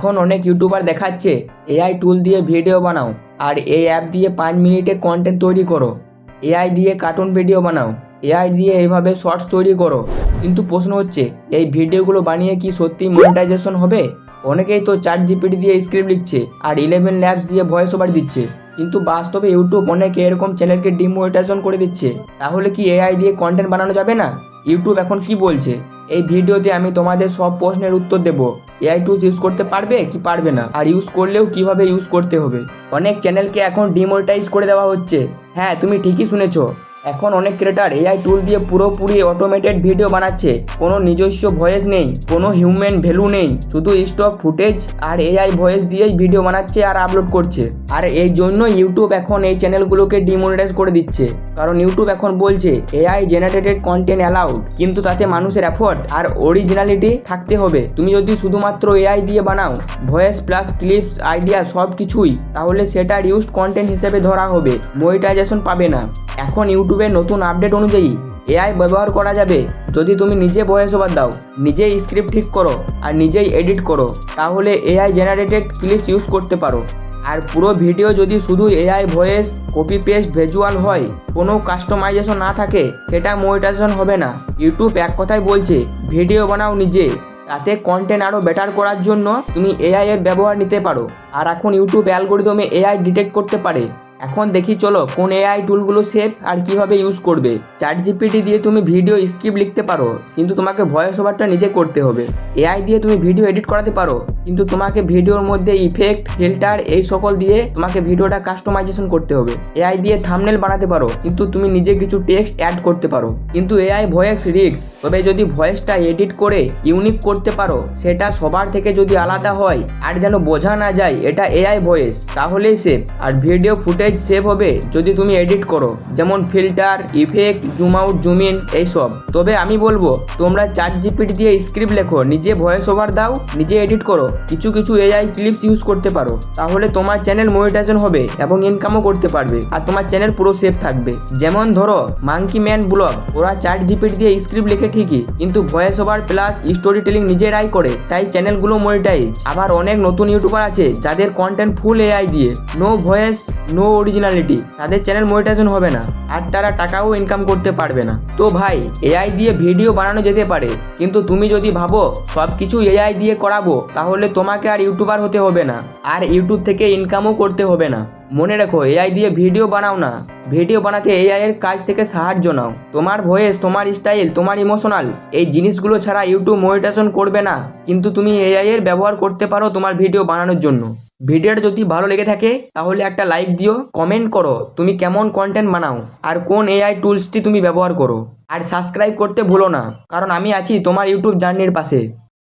এখন অনেক ইউটিউবার দেখাচ্ছে এআই টুল দিয়ে ভিডিও বানাও আর এই অ্যাপ দিয়ে পাঁচ মিনিটে কন্টেন্ট তৈরি করো। এআই দিয়ে কার্টুন ভিডিও বানাও। এআই দিয়ে এইভাবে শর্টস তৈরি করো। কিন্তু প্রশ্ন হচ্ছে, এই ভিডিওগুলো বানিয়ে কি সত্যি মনিটাইজেশন হবে? অনেকেই তো চার জিপিটি দিয়ে স্ক্রিপ্ট লিখছে আর ইলেভেন ল্যাবস দিয়ে ভয়েস ওভার দিচ্ছে। কিন্তু বাস্তবে ইউটিউব অনেকে এরকম চ্যানেলকে ডিমোনিটাইজেশন করে দিচ্ছে। তাহলে কি এআই দিয়ে কন্টেন্ট বানানো যাবে না? ইউটিউব এখন কি বলছে? এই ভিডিওতে আমি তোমাদের সব প্রশ্নের উত্তর দেবো। এআই টুলস ইউজ করতে পারবে কি পারবে না? আর ইউজ করলেও কীভাবে ইউজ করতে হবে? অনেক চ্যানেলকে এখন ডিমোনিটাইজ করে দেওয়া হচ্ছে। হ্যাঁ তুমি ঠিকই শুনেছো। এখন অনেক ক্রিয়েটার এআই টুল দিয়ে পুরোপুরি অটোমেটেড ভিডিও বানাচ্ছে। কোনো নিজস্ব ভয়েস নেই, কোনো হিউম্যান ভ্যালু নেই। শুধু স্টক ফুটেজ আর এআই ভয়েস দিয়েই ভিডিও বানাচ্ছে আর আপলোড করছে। আর এই জন্য ইউটিউব এখন এই চ্যানেলগুলোকে ডিমোনিটাইজ করে দিচ্ছে। কারণ ইউটিউব এখন বলছে এআই জেনারেটেড কন্টেন্ট অ্যালাউড কিন্তু তাতে মানুষের এফোর্ট আর অরিজিনালিটি থাকতে হবে। তুমি যদি শুধুমাত্র এআই দিয়ে বানাও ভয়েস প্লাস ক্লিপস আইডিয়া সব কিছুই তাহলে সেটা ইউজড কন্টেন্ট হিসেবে ধরা হবে। মনিটাইজেশন পাবে না। এখন ইউটিউবের নতুন আপডেট অনুযায়ী এআই ব্যবহার করা যাবে। যদি তুমি নিজে ভয়েস ওভার দাও, নিজেই স্ক্রিপ্ট ঠিক করো আর নিজেই এডিট করো, তাহলে এআই জেনারেটেড ক্লিপস ইউজ করতে পারো। আর পুরো ভিডিও যদি শুধু AI voice copy paste visual হয়, কোনো কাস্টমাইজেশন না থাকে, সেটা মনিটাইজেশন হবে না। ইউটিউব এক কথায় বলছে ভিডিও বানাও নিজে, তাতে কন্টেন্ট আরও বেটার করার জন্য তুমি এআই এর ব্যবহার নিতে পারো। আর এখন ইউটিউব অ্যালগোরিদমে এআই ডিটেক্ট করতে পারে। এখন দেখি, চলো, কোন এআই টুলগুলো সেভ আর কীভাবে ইউজ করবে। চ্যাট জিপিটি দিয়ে তুমি ভিডিও স্ক্রিপ্ট লিখতে পারো, কিন্তু তোমাকে ভয়েস ওভারটা নিজে করতে হবে। এআই দিয়ে তুমি ভিডিও এডিট করাতে পারো। কিন্তু তোমাকে ভিডিওর মধ্যে ইফেক্ট ফিল্টার এই সকল দিয়ে তোমাকে ভিডিওটা কাস্টমাইজেশন করতে হবে। এআই দিয়ে থামনেল বানাতে পারো, কিন্তু তুমি নিজে কিছু টেক্সট অ্যাড করতে পারো। কিন্তু এআই ভয়েস রিক্স তবে যদি ভয়েসটা এডিট করে ইউনিক করতে পারো, সেটা সবার থেকে যদি আলাদা হয় আর যেন বোঝা না যায় এটা এআই ভয়েস তাহলেই সেভ আর ভিডিও ফুটেজ সেভ হবে যদি তুমি এডিট করো, যেমন filter effect zoom out zoom in এইসব তবে আমি বলব, তোমরা চার জিপিটি দিয়ে স্ক্রিপ্ট লেখো, নিজে ভয়েস ওভার দাও, নিজে এডিট করো। কিছু কিছু এআই ক্লিপস ইউজ করতে পারো। তাহলে তোমার চ্যানেল মনিটাইজেশন হবে এবং ইনকামও করতে পারবে। আর তোমার চ্যানেল পুরো সেফ থাকবে। যেমন ধরো মাঙ্কি ম্যান ব্লগ ওরা চার জিপিটি দিয়ে স্ক্রিপ্ট লেখে ঠিকই, কিন্তু voice over plus storytelling নিজেরাই করে, তাই চ্যানেলগুলো মনিটাইজ আবার অনেক নতুন ইউটিউবার আছে, যাদের কন্টেন্ট ফুল এআই দিয়ে নো ভয়েস নো অরিজিনালিটি তাদের চ্যানেল মনিটাইজেশন হবে না। আর তারা টাকাও ইনকাম করতে পারবে না। তো ভাই এআই দিয়ে ভিডিও বানানো যেতে পারে, কিন্তু তুমি যদি ভাবো সব কিছু এআই দিয়ে করাবো, তাহলে তোমাকে আর ইউটিউবার হতে হবে না। আর ইউটিউব থেকে ইনকামও করতে হবে না। মনে রেখো এআই দিয়ে ভিডিও বানাও না। ভিডিও বানাতে এআই এর কাজ থেকে সাহায্য নাও। তোমার ভয়েস তোমার স্টাইল তোমার ইমোশনাল এই জিনিসগুলো ছাড়া ইউটিউব মনিটেশন করবে না। কিন্তু তুমি এআই এর ব্যবহার করতে পারো তোমার ভিডিও বানানোর জন্য। ভিডিওটা যদি ভালো লেগে থাকে, তাহলে একটা লাইক দিও কমেন্ট করো, তুমি কেমন কন্টেন্ট বানাও, আর কোন এআই টুলসটি তুমি ব্যবহার করো। আর সাবস্ক্রাইব করতে ভুলো না, কারণ আমি আছি তোমার ইউটিউব জার্নির পাশে।